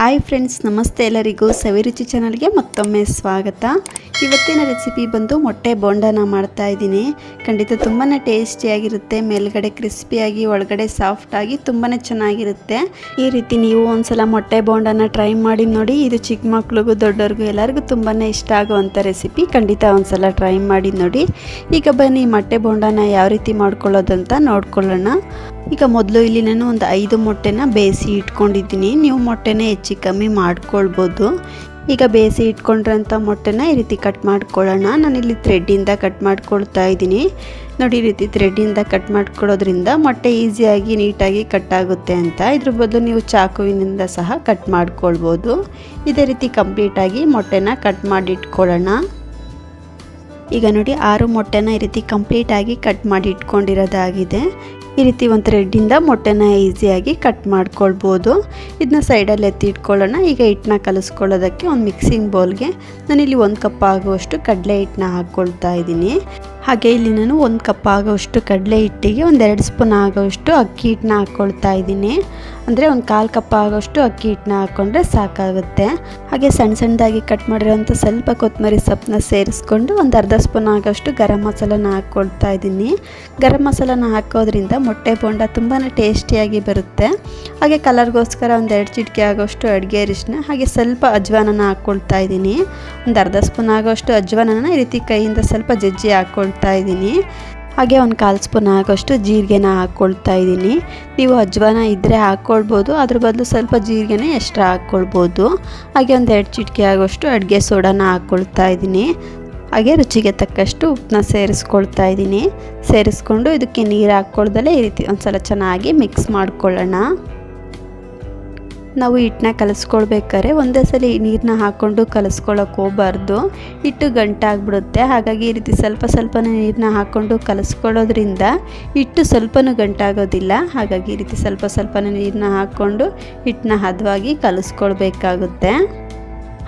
Hi friends ನಮಸ್ತೆ ಎಲ್ಲರಿಗೂ ಸವಿರುಚಿ ಚಾನಲ್ಗೆ ಮತ್ತೊಮ್ಮೆ ಸ್ವಾಗತ. ಇವತ್ತಿನ ರೆಸಿಪಿ ಬಂದು ಮೊಟ್ಟೆ ಬೋಂಡನ ಮಾಡ್ತಾ ಇದ್ದೀನಿ. ಖಂಡಿತ ತುಂಬಾ ಟೇಸ್ಟಿಯಾಗಿರುತ್ತೆ ಮೇಲ್ಗಡೆ ಕ್ರಿಸ್ಪಿಯಾಗಿ ಒಳಗಡೆ ಸಾಫ್ಟಾಗಿ ತುಂಬಾ ಚೆನ್ನಾಗಿರುತ್ತೆ. ಈ ರೀತಿ ನೀವು ಒಂದ್ಸಲ ಮೊಟ್ಟೆ ಬೋಂಡನ ಟ್ರೈ ಮಾಡಿ ನೋಡಿ, ಇದು ಚಿಕ್ಕ ಮಕ್ಳಿಗೂ ದೊಡ್ಡವ್ರಿಗೂ ಎಲ್ಲರಿಗೂ ತುಂಬಾ ಇಷ್ಟ ಆಗುವಂಥ ರೆಸಿಪಿ ಖಂಡಿತ ಒಂದ್ಸಲ ಟ್ರೈ ಮಾಡಿ ನೋಡಿ. ಈಗ ಬನ್ನಿ ಮೊಟ್ಟೆ ಬೋಂಡನ ಯಾವ ರೀತಿ ಮಾಡ್ಕೊಳ್ಳೋದಂತ ನೋಡ್ಕೊಳ್ಳೋಣ. ಈಗ ಮೊದಲು ಇಲ್ಲಿ ನಾನು ಒಂದು ಐದು ಮೊಟ್ಟೆನ ಬೇಯಿಸಿ ಇಟ್ಕೊಂಡಿದ್ದೀನಿ. ನೀವು ಮೊಟ್ಟೆನ ಹೆಚ್ಚು ಕಮ್ಮಿ ಮಾಡ್ಕೊಳ್ಬೋದು. ಈಗ ಬೇಯಿಸಿ ಇಟ್ಕೊಂಡಿರೋಂಥ ಮೊಟ್ಟೆನ ಈ ರೀತಿ ಕಟ್ ಮಾಡ್ಕೊಳ್ಳೋಣ. ನಾನಿಲ್ಲಿ ಥ್ರೆಡ್ಡಿಂದ ಕಟ್ ಮಾಡ್ಕೊಳ್ತಾ ಇದ್ದೀನಿ. ನೋಡಿ, ಈ ರೀತಿ ಥ್ರೆಡ್ಡಿಂದ ಕಟ್ ಮಾಡ್ಕೊಳ್ಳೋದ್ರಿಂದ ಮೊಟ್ಟೆ ಈಸಿಯಾಗಿ, ನೀಟಾಗಿ ಕಟ್ ಆಗುತ್ತೆ ಅಂತ. ಇದ್ರ ಬದಲು ನೀವು ಚಾಕುವಿನಿಂದ ಸಹ ಕಟ್ ಮಾಡ್ಕೊಳ್ಬೋದು. ಇದೇ ರೀತಿ ಕಂಪ್ಲೀಟಾಗಿ ಮೊಟ್ಟೆನ ಕಟ್ ಮಾಡಿ ಇಟ್ಕೊಳ್ಳೋಣ ಈಗ ನೋಡಿ, ಆರು ಮೊಟ್ಟೆನ ಈ ರೀತಿ ಕಂಪ್ಲೀಟಾಗಿ ಕಟ್ ಮಾಡಿ ಇಟ್ಕೊಂಡಿರೋದಾಗಿದೆ ಈ ರೀತಿ ಒಂದು ಥ್ರೆಡ್ಡಿಂದ ಮೊಟ್ಟೆನ ಈಸಿಯಾಗಿ ಕಟ್ ಮಾಡ್ಕೊಳ್ಬೋದು. ಇದನ್ನ ಸೈಡಲ್ಲಿ ಎತ್ತಿ ಇಟ್ಕೊಳ್ಳೋಣ. ಈಗ ಹಿಟ್ಟನ್ನ ಕಲಿಸ್ಕೊಳ್ಳೋದಕ್ಕೆ ಒಂದು ಮಿಕ್ಸಿಂಗ್ ಬೌಲ್ಗೆ ನಾನಿಲ್ಲಿ ಒಂದು ಕಪ್ ಆಗುವಷ್ಟು ಕಡಲೆ ಹಿಟ್ಟನ್ನ ಹಾಕ್ಕೊಳ್ತಾ ಇದ್ದೀನಿ. ಹಾಗೆ ಇಲ್ಲಿ ನಾನು ಒಂದು ಕಪ್ ಆಗೋಷ್ಟು ಕಡಲೆ ಹಿಟ್ಟಿಗೆ ಒಂದೆರಡು ಸ್ಪೂನ್ ಆಗೋಷ್ಟು ಅಕ್ಕಿ ಹಿಟ್ಟನ್ನ ಹಾಕ್ಕೊಳ್ತಾ ಇದ್ದೀನಿ. ಅಂದರೆ ಒಂದು ಕಾಲು ಕಪ್ ಆಗೋಷ್ಟು ಅಕ್ಕಿ ಹಿಟ್ಟನ್ನ ಹಾಕ್ಕೊಂಡ್ರೆ ಸಾಕಾಗುತ್ತೆ. ಹಾಗೆ ಸಣ್ಣ ಸಣ್ಣದಾಗಿ ಕಟ್ ಮಾಡಿರೋಂಥ ಸ್ವಲ್ಪ ಕೊತ್ತಂಬರಿ ಸೊಪ್ಪನ್ನ ಸೇರಿಸ್ಕೊಂಡು ಒಂದು ಅರ್ಧ ಸ್ಪೂನ್ ಆಗೋಷ್ಟು ಗರಂ ಮಸಾಲನ ಹಾಕ್ಕೊಳ್ತಾ ಇದ್ದೀನಿ. ಗರಂ ಮಸಾಲನ ಹಾಕೋದ್ರಿಂದ ಮೊಟ್ಟೆ ಬೋಂಡ ತುಂಬಾ ಟೇಸ್ಟಿಯಾಗಿ ಬರುತ್ತೆ. ಹಾಗೆ ಕಲರ್ಗೋಸ್ಕರ ಒಂದು ಎರಡು ಚಿಟಿಕೆ ಆಗೋಷ್ಟು ಅಡುಗೆ ಅರಿಶಿನ ಹಾಗೆ ಸ್ವಲ್ಪ ಅಜ್ವಾನನ ಹಾಕ್ಕೊಳ್ತಾ ಇದ್ದೀನಿ. ಒಂದು ಅರ್ಧ ಸ್ಪೂನ್ ಆಗೋಷ್ಟು ಅಜ್ವಾನನ ಈ ರೀತಿ ಕೈಯಿಂದ ಸ್ವಲ್ಪ ಜಜ್ಜಿ ಹಾಕ್ಕೊಳ್ತಾ ಇದ್ದೀನಿ. ಹಾಗೆ ಒಂದು ಕಾಲು ಸ್ಪೂನ್ ಆಗೋಷ್ಟು ಜೀರಿಗೆನ ಹಾಕ್ಕೊಳ್ತಾ ಇದ್ದೀನಿ. ನೀವು ಅಜ್ವಾನ ಇದ್ದರೆ ಹಾಕ್ಕೊಳ್ಬೋದು, ಅದ್ರ ಬದಲು ಸ್ವಲ್ಪ ಜೀರಿಗೆನ ಎಕ್ಸ್ಟ್ರಾ ಹಾಕ್ಕೊಳ್ಬೋದು. ಹಾಗೆ ಒಂದು ಎರಡು ಚಿಟಿಕೆ ಆಗೋಷ್ಟು ಅಡುಗೆ ಸೋಡಾನ ಹಾಕ್ಕೊಳ್ತಾ ಇದ್ದೀನಿ. ಹಾಗೆ ರುಚಿಗೆ ತಕ್ಕಷ್ಟು ಉಪ್ಪನ್ನ ಸೇರಿಸ್ಕೊಳ್ತಾ ಇದ್ದೀನಿ. ಸೇರಿಸ್ಕೊಂಡು ಇದಕ್ಕೆ ನೀರು ಹಾಕ್ಕೊಳ್ದಲ್ಲೇ ಈ ರೀತಿ ಒಂದು ಸಲ ಚೆನ್ನಾಗಿ ಮಿಕ್ಸ್ ಮಾಡ್ಕೊಳ್ಳೋಣ. ನಾವು ಹಿಟ್ಟನ್ನ ಕಲಿಸ್ಕೊಳ್ಬೇಕಾದ್ರೆ ಒಂದೇ ಸಲ ನೀರನ್ನ ಹಾಕ್ಕೊಂಡು ಕಲಿಸ್ಕೊಳ್ಳೋಕೆ ಹೋಗಬಾರ್ದು. ಹಿಟ್ಟು ಗಂಟಾಗ್ಬಿಡುತ್ತೆ ಹಾಗಾಗಿ ಈ ರೀತಿ ಸ್ವಲ್ಪ ಸ್ವಲ್ಪನೇ ನೀರನ್ನ ಹಾಕ್ಕೊಂಡು ಕಲಿಸ್ಕೊಳ್ಳೋದ್ರಿಂದ ಹಿಟ್ಟು ಸ್ವಲ್ಪನೂ ಗಂಟಾಗೋದಿಲ್ಲ ಹಾಗಾಗಿ ಈ ರೀತಿ ಸ್ವಲ್ಪ ಸ್ವಲ್ಪನೇ ನೀರನ್ನ ಹಾಕ್ಕೊಂಡು ಹಿಟ್ಟನ್ನ ಹದವಾಗಿ ಕಲಿಸ್ಕೊಳ್ಬೇಕಾಗುತ್ತೆ.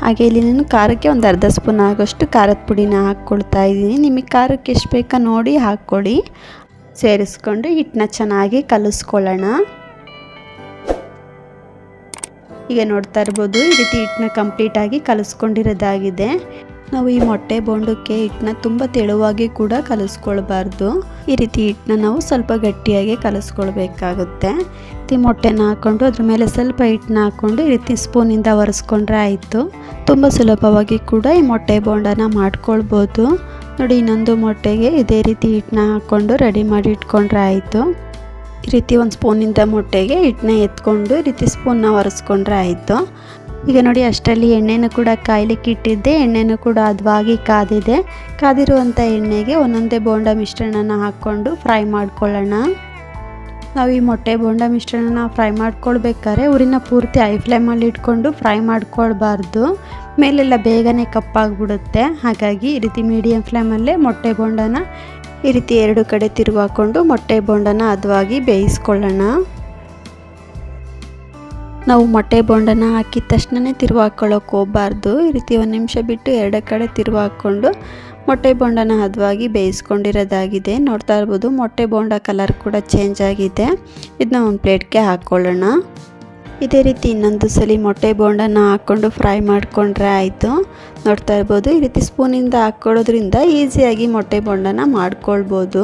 ಹಾಗೆ ಇಲ್ಲಿ ನಾನು ಖಾರಕ್ಕೆ ಒಂದು ಅರ್ಧ ಸ್ಪೂನ್ ಆಗೋಷ್ಟು ಖಾರದ ಪುಡಿನ ಹಾಕ್ಕೊಳ್ತಾ ಇದ್ದೀನಿ. ನಿಮಗೆ ಖಾರಕ್ಕೆ ಎಷ್ಟು ಬೇಕೋ ನೋಡಿ ಹಾಕ್ಕೊಳ್ಳಿ. ಸೇರಿಸ್ಕೊಂಡು ಹಿಟ್ಟನ್ನ ಚೆನ್ನಾಗಿ ಕಲಿಸ್ಕೊಳ್ಳೋಣ. ಈಗ ನೋಡ್ತಾ ಇರ್ಬೋದು. ಈ ರೀತಿ ಹಿಟ್ಟನ್ನ ಕಂಪ್ಲೀಟಾಗಿ ಕಲಿಸ್ಕೊಂಡಿರೋದಾಗಿದೆ. ನಾವು ಈ ಮೊಟ್ಟೆ ಬೋಂಡಕ್ಕೆ ಹಿಟ್ಟನ್ನ ತುಂಬ ತೆಳುವಾಗಿ ಕೂಡ ಕಲಿಸ್ಕೊಳ್ಬಾರ್ದು. ಈ ರೀತಿ ಹಿಟ್ಟನ್ನ ನಾವು ಸ್ವಲ್ಪ ಗಟ್ಟಿಯಾಗಿ ಕಲಿಸ್ಕೊಳ್ಬೇಕಾಗುತ್ತೆ. ಈ ಮೊಟ್ಟೆನ ಹಾಕ್ಕೊಂಡು ಅದ್ರ ಮೇಲೆ ಸ್ವಲ್ಪ ಹಿಟ್ಟನ್ನ ಹಾಕ್ಕೊಂಡು ಈ ರೀತಿ ಸ್ಪೂನಿಂದ ಒರೆಸ್ಕೊಂಡ್ರೆ ಆಯಿತು. ತುಂಬ ಸುಲಭವಾಗಿ ಕೂಡ ಈ ಮೊಟ್ಟೆ ಬೋಂಡನ ಮಾಡ್ಕೊಳ್ಬೋದು. ನೋಡಿ, ಇನ್ನೊಂದು ಮೊಟ್ಟೆಗೆ ಇದೇ ರೀತಿ ಹಿಟ್ಟನ್ನ ಹಾಕ್ಕೊಂಡು ರೆಡಿ ಮಾಡಿ ಇಟ್ಕೊಂಡ್ರೆ ಆಯಿತು. ಈ ರೀತಿ ಒಂದು ಸ್ಪೂನಿಂದ ಮೊಟ್ಟೆಗೆ ಹಿಟ್ಟನ್ನ ಎತ್ಕೊಂಡು ಈ ರೀತಿ ಸ್ಪೂನ್ನ ಒರೆಸ್ಕೊಂಡ್ರೆ ಆಯಿತು. ಈಗ ನೋಡಿ, ಅಷ್ಟರಲ್ಲಿ ಎಣ್ಣೆನೂ ಕೂಡ ಕಾಯ್ಲಿಕ್ಕೆ ಇಟ್ಟಿದ್ದೆ. ಎಣ್ಣೆನೂ ಕೂಡ ಅದ್ವಾಗಿ ಕಾದಿದೆ. ಕಾದಿರುವಂಥ ಎಣ್ಣೆಗೆ ಒಂದೊಂದೇ ಬೋಂಡ ಮಿಶ್ರಣನ ಹಾಕ್ಕೊಂಡು ಫ್ರೈ ಮಾಡ್ಕೊಳ್ಳೋಣ. ನಾವು ಈ ಮೊಟ್ಟೆ ಬೋಂಡ ಮಿಶ್ರಣನ ಫ್ರೈ ಮಾಡ್ಕೊಳ್ಬೇಕಾದ್ರೆ ಊರಿನ ಪೂರ್ತಿ ಐ ಫ್ಲೇಮಲ್ಲಿ ಇಟ್ಕೊಂಡು ಫ್ರೈ ಮಾಡ್ಕೊಳ್ಬಾರ್ದು. ಮೇಲೆಲ್ಲ ಬೇಗನೆ ಕಪ್ಪಾಗಿಬಿಡುತ್ತೆ. ಹಾಗಾಗಿ ಈ ರೀತಿ ಮೀಡಿಯಮ್ ಫ್ಲೇಮಲ್ಲೇ ಮೊಟ್ಟೆ ಬೋಂಡನ ಈ ರೀತಿ ಎರಡು ಕಡೆ ತಿರುವಾಕೊಂಡು ಮೊಟ್ಟೆ ಬೋಂಡನ ಹದವಾಗಿ ಬೇಯಿಸ್ಕೊಳ್ಳೋಣ. ನಾವು ಮೊಟ್ಟೆ ಬೋಂಡನ ಹಾಕಿದ ತಕ್ಷಣವೇ ತಿರುವು ಹಾಕ್ಕೊಳ್ಳೋಕೆ ಹೋಗಬಾರ್ದು. ಈ ರೀತಿ ಒಂದು ನಿಮಿಷ ಬಿಟ್ಟು ಎರಡು ಕಡೆ ತಿರುವು ಹಾಕ್ಕೊಂಡು ಮೊಟ್ಟೆ ಬೋಂಡನ ಹದವಾಗಿ ಬೇಯಿಸ್ಕೊಂಡಿರೋದಾಗಿದೆ. ನೋಡ್ತಾ ಇರ್ಬೋದು ಮೊಟ್ಟೆ ಬೋಂಡ ಕಲರ್ ಕೂಡ ಚೇಂಜ್ ಆಗಿದೆ. ಇದನ್ನ ಒಂದು ಪ್ಲೇಟ್ಗೆ ಹಾಕ್ಕೊಳ್ಳೋಣ ಇದೇ ರೀತಿ ಇನ್ನೊಂದು ಸಲ ಮೊಟ್ಟೆ ಬೋಂಡನ ಹಾಕ್ಕೊಂಡು ಫ್ರೈ ಮಾಡಿಕೊಂಡ್ರೆ ಆಯಿತು. ನೋಡ್ತಾ ಇರ್ಬೋದು, ಈ ರೀತಿ ಸ್ಪೂನಿಂದ ಹಾಕ್ಕೊಳ್ಳೋದ್ರಿಂದ ಈಸಿಯಾಗಿ ಮೊಟ್ಟೆ ಬೋಂಡನ ಮಾಡ್ಕೊಳ್ಬೋದು.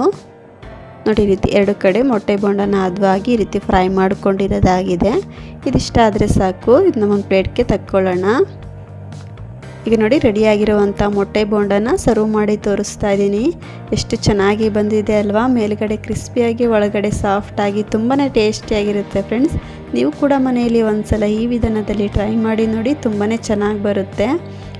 ನೋಡಿ, ಈ ರೀತಿ ಎರಡು ಕಡೆ ಮೊಟ್ಟೆ ಬೋಂಡನ ಹದವಾಗಿ ಈ ರೀತಿ ಫ್ರೈ ಮಾಡ್ಕೊಂಡಿರೋದಾಗಿದೆ. ಇದಿಷ್ಟ ಆದರೆ ಸಾಕು ಇದನ್ನ ಒಂದು ಪ್ಲೇಟ್ಗೆ ತಕ್ಕೊಳ್ಳೋಣ. ಈಗ ನೋಡಿ ರೆಡಿಯಾಗಿರುವಂಥ ಮೊಟ್ಟೆ ಬೋಂಡನ ಸರ್ವ್ ಮಾಡಿ ತೋರಿಸ್ತಾ ಇದ್ದೀನಿ. ಎಷ್ಟು ಚೆನ್ನಾಗಿ ಬಂದಿದೆ ಅಲ್ವಾ? ಮೇಲುಗಡೆ ಕ್ರಿಸ್ಪಿಯಾಗಿ, ಒಳಗಡೆ ಸಾಫ್ಟಾಗಿ ತುಂಬಾ ಟೇಸ್ಟಿಯಾಗಿರುತ್ತೆ ಫ್ರೆಂಡ್ಸ್. ನೀವು ಕೂಡ ಮನೆಯಲ್ಲಿ ಒಂದ್ಸಲ ಈ ವಿಧಾನದಲ್ಲಿ ಟ್ರೈ ಮಾಡಿ ನೋಡಿ ತುಂಬಾ ಚೆನ್ನಾಗಿ ಬರುತ್ತೆ.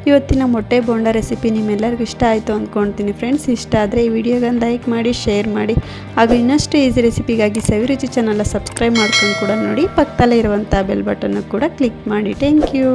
ಇವತ್ತಿನ ಮೊಟ್ಟೆ ಬೋಂಡ ರೆಸಿಪಿ ನಿಮ್ಮೆಲ್ಲರಿಗೂ ಇಷ್ಟ ಆಯಿತು ಅಂದ್ಕೊಳ್ತೀನಿ ಫ್ರೆಂಡ್ಸ್. ಇಷ್ಟ ಆದರೆ ಈ ವಿಡಿಯೋಗನ್ನು ಲೈಕ್ ಮಾಡಿ, ಶೇರ್ ಮಾಡಿ, ಹಾಗೂ ಇನ್ನಷ್ಟು ಈಸಿ ರೆಸಿಪಿಗಾಗಿ ಸವಿರುಚಿ ಚಾನಲ್ನ ಸಬ್ಸ್ಕ್ರೈಬ್ ಮಾಡ್ಕೊಂಡು ಕೂಡ ನೋಡಿ, ಪಕ್ಕದಲ್ಲೇ ಇರುವಂಥ ಬೆಲ್ ಬಟನ್ನು ಕೂಡ ಕ್ಲಿಕ್ ಮಾಡಿ. Thank you.